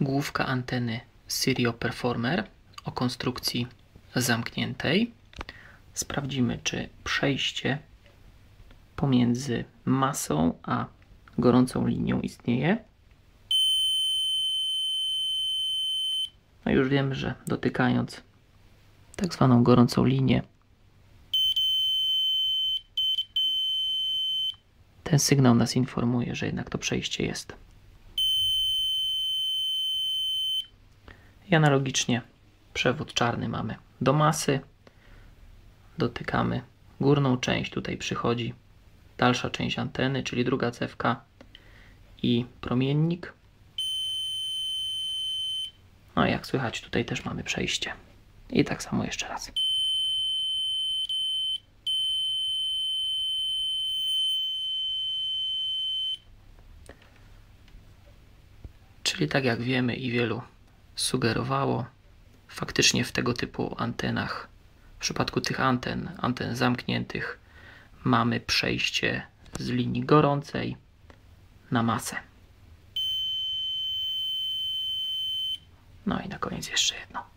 główka anteny Sirio Performer o konstrukcji zamkniętej. Sprawdzimy, czy przejście pomiędzy masą a gorącą linią istnieje. No już wiemy, że dotykając tak zwaną gorącą linię, ten sygnał nas informuje, że jednak to przejście jest. Analogicznie przewód czarny mamy do masy. Dotykamy górną część, tutaj przychodzi dalsza część anteny, czyli druga cewka i promiennik. No jak słychać, tutaj też mamy przejście. I tak samo jeszcze raz. Czyli tak jak wiemy i wielu sugerowało, faktycznie w tego typu antenach, w przypadku tych anten, anten zamkniętych, mamy przejście z linii gorącej na masę. No i na koniec jeszcze jedno.